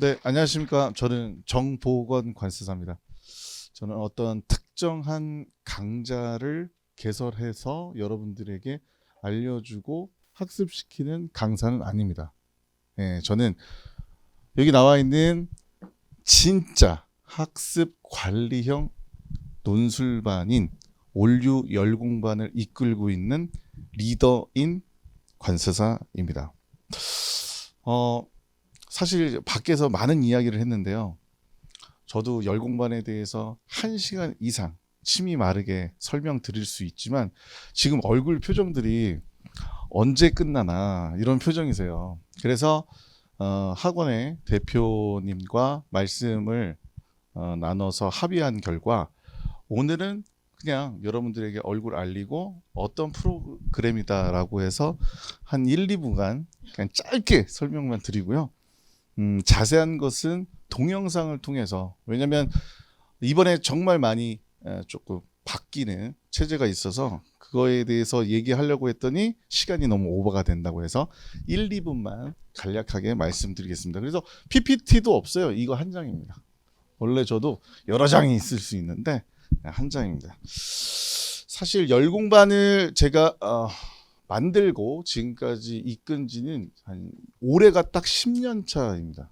네, 안녕하십니까. 저는 정보건 관세사입니다. 저는 어떤 특정한 강좌를 개설해서 여러분들에게 알려주고 학습시키는 강사는 아닙니다. 예, 저는 여기 나와 있는 진짜 학습 관리형 논술반인 올류 열공반을 이끌고 있는 리더인 관세사입니다. 어, 사실 밖에서 많은 이야기를 했는데요. 저도 열공반에 대해서 한 시간 이상 침이 마르게 설명드릴 수 있지만 지금 얼굴 표정들이 언제 끝나나 이런 표정이세요. 그래서 어, 학원의 대표님과 말씀을 어, 나눠서 합의한 결과 오늘은 그냥 여러분들에게 얼굴 알리고 어떤 프로그램이다라고 해서 한 1, 2분간 그냥 짧게 설명만 드리고요. 음, 자세한 것은 동영상을 통해서 왜냐하면 이번에 정말 많이 에, 조금 바뀌는 체제가 있어서 그거에 대해서 얘기하려고 했더니 시간이 너무 오버가 된다고 해서 1, 2분만 간략하게 말씀드리겠습니다. 그래서 PPT도 없어요. 이거 한 장입니다. 원래 저도 여러 장이 있을 수 있는데 한 장입니다. 사실 열공반을 제가 어, 만들고 지금까지 이끈 지는 한 올해가 딱 10년 차입니다.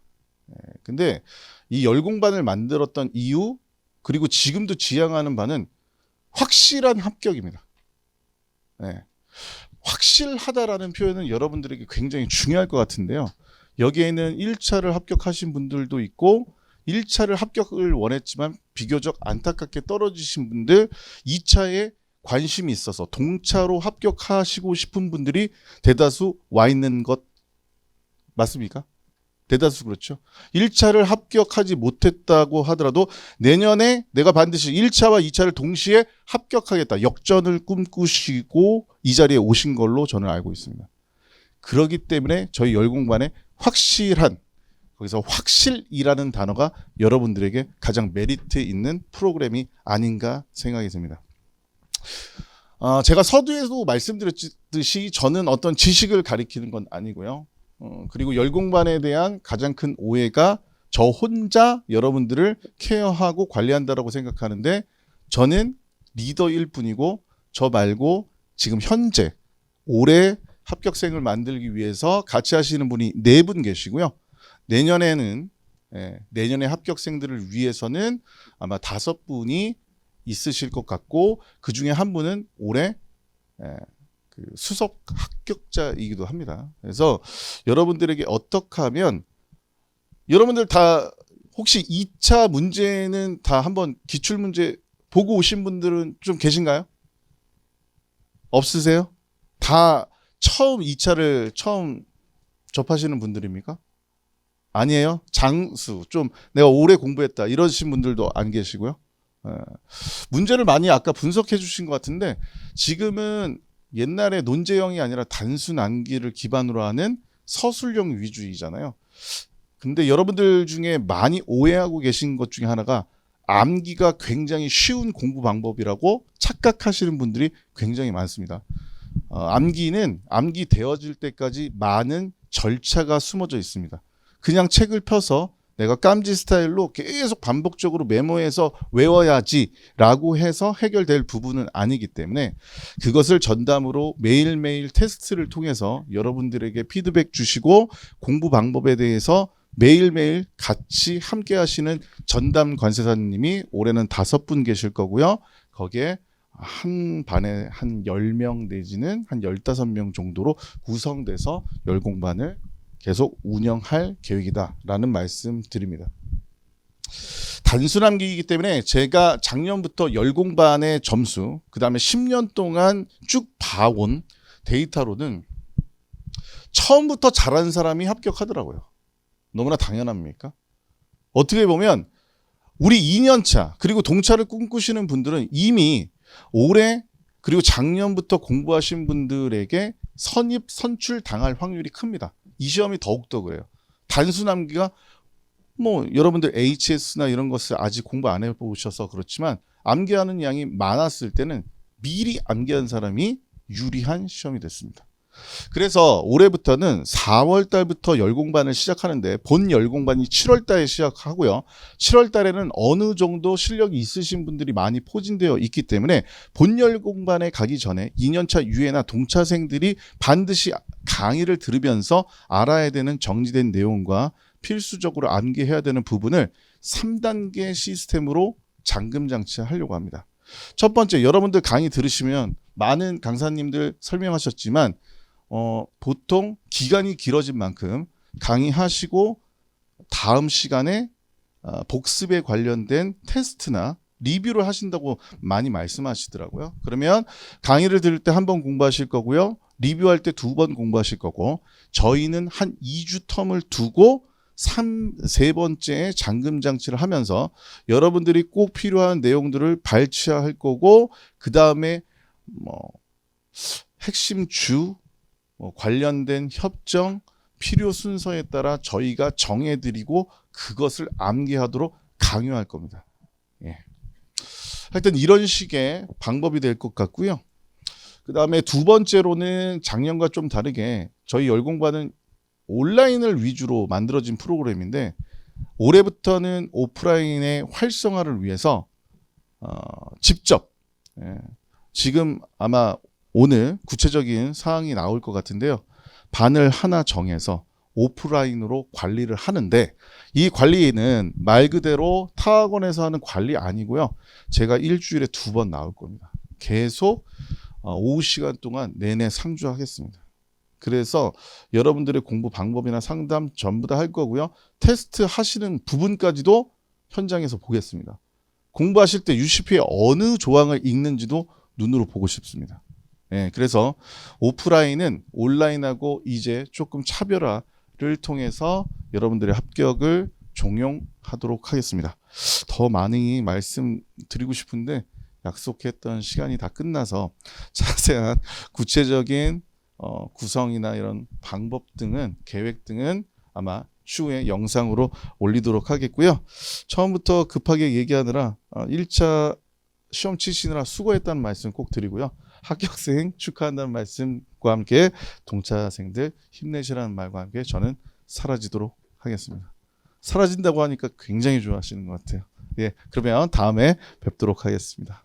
예, 근데 이 열공반을 만들었던 이유 그리고 지금도 지향하는 바는 확실한 합격입니다. 예, 확실하다라는 표현은 여러분들에게 굉장히 중요할 것 같은데요. 여기에는 1차를 합격하신 분들도 있고 1차를 합격을 원했지만 비교적 안타깝게 떨어지신 분들 2차에 관심이 있어서 동차로 합격하시고 싶은 분들이 대다수 와 있는 것 맞습니까? 대다수 그렇죠. 1차를 합격하지 못했다고 하더라도 내년에 내가 반드시 1차와 2차를 동시에 합격하겠다. 역전을 꿈꾸시고 이 자리에 오신 걸로 저는 알고 있습니다. 그러기 때문에 저희 열공반에 확실한 거기서 확실이라는 단어가 여러분들에게 가장 메리트 있는 프로그램이 아닌가 생각이 듭니다. 어, 제가 서두에도 말씀드렸듯이 저는 어떤 지식을 가리키는 건 아니고요. 어, 그리고 열공반에 대한 가장 큰 오해가 저 혼자 여러분들을 케어하고 관리한다라고 생각하는데 저는 리더일 뿐이고 저 말고 지금 현재 올해 합격생을 만들기 위해서 같이 하시는 분이 네 분 계시고요. 내년에는 예, 내년의 합격생들을 위해서는 아마 다섯 분이 있으실 것 같고 그 중에 한 분은 올해 예, 그 수석 합격자이기도 합니다. 그래서 여러분들에게 어떻게 하면 여러분들 다 혹시 2차 문제는 다 한번 기출 문제 보고 오신 분들은 좀 계신가요? 없으세요? 다 처음 2차를 처음 접하시는 분들입니까? 아니에요? 장수 좀 내가 오래 공부했다 이러신 분들도 안 계시고요. 예. 문제를 많이 아까 분석해 주신 것 같은데 지금은 옛날에 논제형이 아니라 단순 암기를 기반으로 하는 서술형 위주이잖아요. 근데 여러분들 중에 많이 오해하고 계신 것 중에 하나가 암기가 굉장히 쉬운 공부 방법이라고 착각하시는 분들이 굉장히 많습니다. 어, 암기는 암기 되어질 때까지 많은 절차가 숨어져 있습니다. 그냥 책을 펴서 내가 깜지 스타일로 계속 반복적으로 메모해서 외워야지라고 해서 해결될 부분은 아니기 때문에 그것을 전담으로 매일매일 테스트를 통해서 여러분들에게 피드백 주시고 공부 방법에 대해서 매일매일 같이 함께 하시는 전담 관세사님이 올해는 다섯 분 계실 거고요. 거기에 한 반에 한 10명 내지는 한 15명 정도로 구성돼서 열공반을 계속 운영할 계획이다라는 말씀 드립니다. 단순 암기이기 때문에 제가 작년부터 열공반의 점수, 그 다음에 10년 동안 쭉 봐온 데이터로는 처음부터 잘하는 사람이 합격하더라고요. 너무나 당연합니까? 어떻게 보면 우리 2년차 그리고 동차를 꿈꾸시는 분들은 이미 올해 그리고 작년부터 공부하신 분들에게 선입 선출 당할 확률이 큽니다. 이 시험이 더욱더 그래요. 단순 암기가 뭐 여러분들 HS나 이런 것을 아직 공부 안 해보셔서 그렇지만 암기하는 양이 많았을 때는 미리 암기한 사람이 유리한 시험이 됐습니다. 그래서 올해부터는 4월 달부터 열공반을 시작하는데 본 열공반이 7월 달에 시작하고요. 7월 달에는 어느 정도 실력이 있으신 분들이 많이 포진되어 있기 때문에 본 열공반에 가기 전에 2년차 유예나 동차생들이 반드시 강의를 들으면서 알아야 되는 정리된 내용과 필수적으로 암기해야 되는 부분을 3단계 시스템으로 잠금 장치하려고 합니다. 첫 번째 여러분들 강의 들으시면 많은 강사님들 설명하셨지만 어, 보통 기간이 길어진 만큼 강의하시고 다음 시간에 어, 복습에 관련된 테스트나 리뷰를 하신다고 많이 말씀하시더라고요. 그러면 강의를 들을 때 한 번 공부하실 거고요. 리뷰할 때 두 번 공부하실 거고 저희는 한 2주 텀을 두고 3, 세 번째 잠금 장치를 하면서 여러분들이 꼭 필요한 내용들을 발췌할 거고 그 다음에 뭐 핵심 주뭐 관련된 협정 필요 순서에 따라 저희가 정해드리고 그것을 암기하도록 강요할 겁니다. 예. 하여튼 이런 식의 방법이 될 것 같고요. 그 다음에 두 번째로는 작년과 좀 다르게 저희 열공반은 온라인을 위주로 만들어진 프로그램인데 올해부터는 오프라인의 활성화를 위해서 어, 직접 예, 지금 아마 오늘 구체적인 사항이 나올 것 같은데요. 반을 하나 정해서 오프라인으로 관리를 하는데 이 관리는 말 그대로 타학원에서 하는 관리 아니고요. 제가 일주일에 두 번 나올 겁니다. 계속 어, 오후 시간 동안 내내 상주하겠습니다. 그래서 여러분들의 공부 방법이나 상담 전부 다 할 거고요. 테스트 하시는 부분까지도 현장에서 보겠습니다. 공부하실 때 UCP의 어느 조항을 읽는지도 눈으로 보고 싶습니다. 예, 그래서 오프라인은 온라인하고 이제 조금 차별화를 통해서 여러분들의 합격을 종용하도록 하겠습니다. 더 많이 말씀드리고 싶은데 약속했던 시간이 다 끝나서 자세한 구체적인 어, 구성이나 이런 방법 등은 계획 등은 아마 추후에 영상으로 올리도록 하겠고요. 처음부터 급하게 얘기하느라 어, 1차 시험 치시느라 수고했다는 말씀 꼭 드리고요. 합격생 축하한다는 말씀과 함께 동차생들 힘내시라는 말과 함께 저는 사라지도록 하겠습니다. 사라진다고 하니까 굉장히 좋아하시는 것 같아요. 예, 그러면 다음에 뵙도록 하겠습니다.